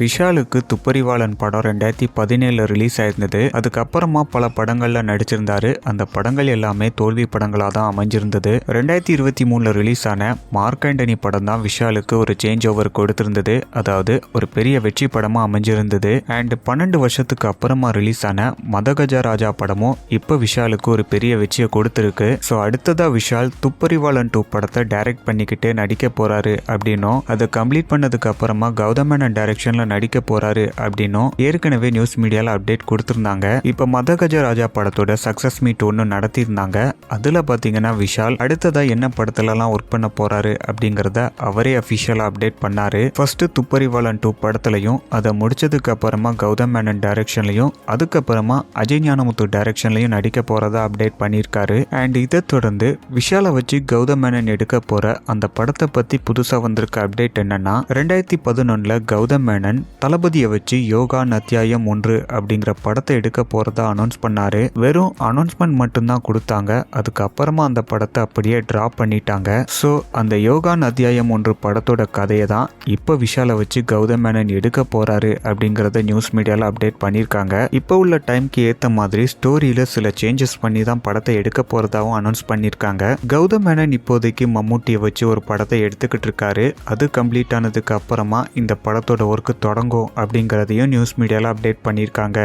விஷாலுக்கு துப்பரிவாளன் படம் ரெண்டாயிரத்தி பதினேழுல ரிலீஸ் ஆயிருந்தது. அதுக்கப்புறமா பல படங்கள்ல நடிச்சிருந்தாரு. அந்த படங்கள் எல்லாமே தோல்வி படங்களாக தான் அமைஞ்சிருந்தது. ரெண்டாயிரத்தி இருபத்தி மூணுல ரிலீஸ் ஆன மார்க்கண்டனி படம் தான் விஷாலுக்கு ஒரு சேஞ்ச் ஓவர் கொடுத்திருந்தது. அதாவது ஒரு பெரிய வெற்றி படமா அமைஞ்சிருந்தது. அண்ட் பன்னெண்டு வருஷத்துக்கு அப்புறமா ரிலீஸ் ஆன மதகஜ ராஜா படமும் இப்போ விஷாலுக்கு ஒரு பெரிய வெற்றியை கொடுத்துருக்கு. ஸோ அடுத்ததா விஷால் துப்பரிவாளன் டூ படத்தை டைரக்ட் பண்ணிக்கிட்டு நடிக்க போறாரு அப்படின்னும் அதை கம்ப்ளீட் பண்ணதுக்கு அப்புறமா கௌதம் டைரக்ஷன்ல நடிக்க போறாரு அப்படின்னும் ஏற்கனவே நியூஸ் மீடியால அப்டேட் கொடுத்திருந்தாங்க. இப்போ மதகஜ ராஜா படத்தோட சக்சஸ் மீட் ஒன்று நடத்தியிருந்தாங்க. அதுல பாத்தீங்கன்னா விஷால் அடுத்ததா என்ன படத்துலலாம் ஒர்க் பண்ண போறாரு அப்படிங்கறத அவரே அஃபிஷியலாக அப்டேட் பண்ணாரு. ஃபர்ஸ்ட் துப்பறிவாளன் டூ படத்துலையும் அதை முடிச்சதுக்கு அப்புறமா கௌதம் மேனன் டைரக்ஷன்லையும் அதுக்கப்புறமா அஜய் ஞானமுத்து டைரக்ஷன்லையும் நடிக்க போறதா அப்டேட் பண்ணியிருக்காரு. அண்ட் இதை தொடர்ந்து விஷாலை வச்சு கௌதம் மேனன் எடுக்க போற அந்த படத்தை பத்தி புதுசா வந்திருக்க அப்டேட் என்னன்னா ரெண்டாயிரத்தி பதினொன்னுல கௌதம் மேனன் தளபதியை வச்சு யோகா அத்தியாயம் ஒன்று அப்படிங்கிற படத்தை எடுக்க போறதா அனௌன்ஸ் பண்ணாரு. வெறும் அனௌன்ஸ்மெண்ட் மட்டும்தான் கொடுத்தாங்க. அதுக்கப்புறமா அந்த படத்தை அப்படியே ட்ரா பண்ணிட்டாங்க. ஸோ அந்த யோகான் அத்தியாயம் ஒன்று படத்தோட கதையை தான் இப்போ விஷாலை வச்சு கௌதம் மேனன் எடுக்க போறாரு அப்படிங்கிறத நியூஸ் மீடியாவில் அப்டேட் பண்ணியிருக்காங்க. இப்போ உள்ள டைம்க்கு ஏற்ற மாதிரி ஸ்டோரியில சில சேஞ்சஸ் பண்ணி தான் படத்தை எடுக்க போறதாவும் அனௌன்ஸ் பண்ணியிருக்காங்க. கௌதம் மேனன் இப்போதைக்கு மம்மூட்டியை வச்சு ஒரு படத்தை எடுத்துக்கிட்டு இருக்காரு. அது கம்ப்ளீட் ஆனதுக்கு அப்புறமா இந்த படத்தோட ஒர்க்கு தொடங்கும் அப்படிங்கிறதையும் நியூஸ் மீடியால அப்டேட் பண்ணியிருக்காங்க.